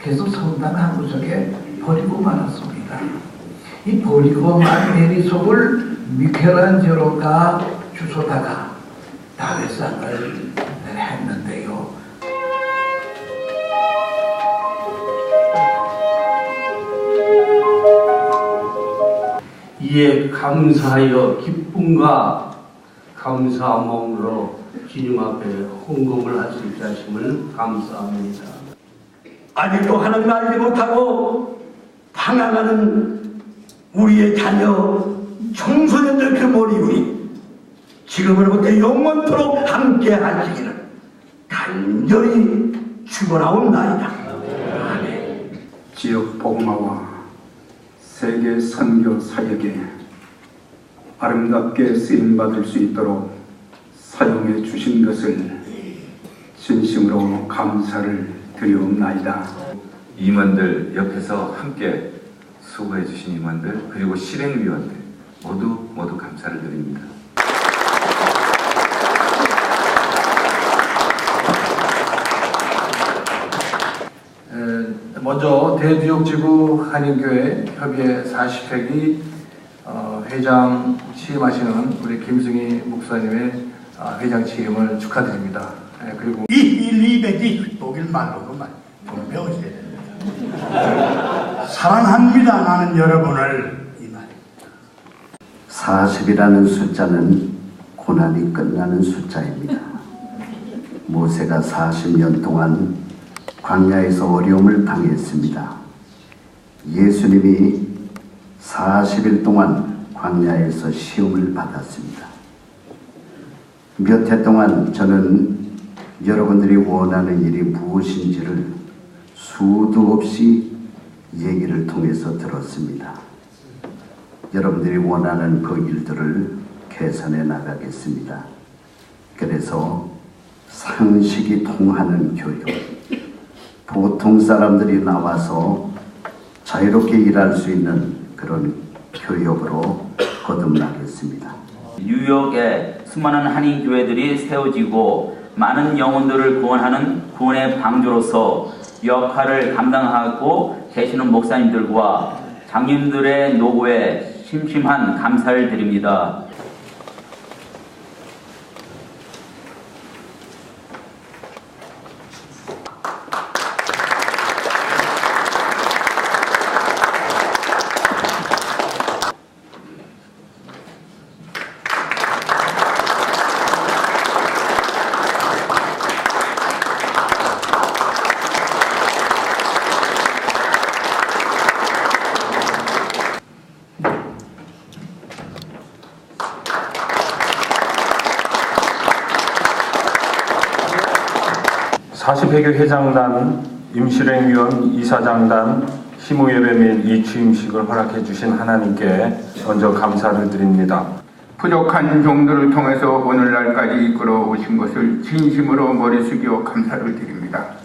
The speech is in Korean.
계속 성당 한 구석에 버리고 말았습니다. 이 버리고 만 메리속을 미켈란젤로가 주소다가 다회상을 했는데요. 이에 감사하여 기쁨과 감사 마음으로 주님 앞에 헌금을 할 수 있게 하심을 감사합니다. 아직도 하나님 알지 못하고 방황하는 우리의 자녀 청소년들 그 머리 위에 지금으로부터 영원토록 함께 하시기를 간절히 축원하옵나이다. 아멘. 지역 복마와 세계 선교 사역에 아름답게 쓰임 받을 수 있도록 사용해 주신 것을 진심으로 감사를 드리옵나이다. 임원들 옆에서 함께 수고해 주신 임원들 그리고 실행위원들 모두 모두 감사를 드립니다. 에, 먼저 대두역지구 한인교회 협의회 40회기 어, 회장 취임하시는 우리 김승희 목사님의 아, 회장 취임을 축하드립니다. 에, 그리고 이 일리백이 독일 말로 그만 좀 배우셔야 됩니다. 사랑합니다 나는 여러분을 이 말. 40이라는 숫자는 고난이 끝나는 숫자입니다. 모세가 40년 동안 광야에서 어려움을 당했습니다. 예수님이 40일 동안 광야에서 시험을 받았습니다. 몇 해 동안 저는 여러분들이 원하는 일이 무엇인지를 수도 없이 얘기를 통해서 들었습니다. 여러분들이 원하는 그 일들을 개선해 나가겠습니다. 그래서 상식이 통하는 교육, 보통 사람들이 나와서 자유롭게 일할 수 있는 그런 교육으로 거듭나겠습니다. 뉴욕에 수많은 한인 교회들이 세워지고 많은 영혼들을 구원하는 구원의 방주로서 역할을 감당하고 계시는 목사님들과 장님들의 노고에 심심한 감사를 드립니다. 사십회교 회장단, 임실행위원, 이사장단, 희무예배 및 이취임식을 허락해 주신 하나님께 먼저 감사를 드립니다. 부족한 종들을 통해서 오늘날까지 이끌어 오신 것을 진심으로 머리 숙여 감사를 드립니다.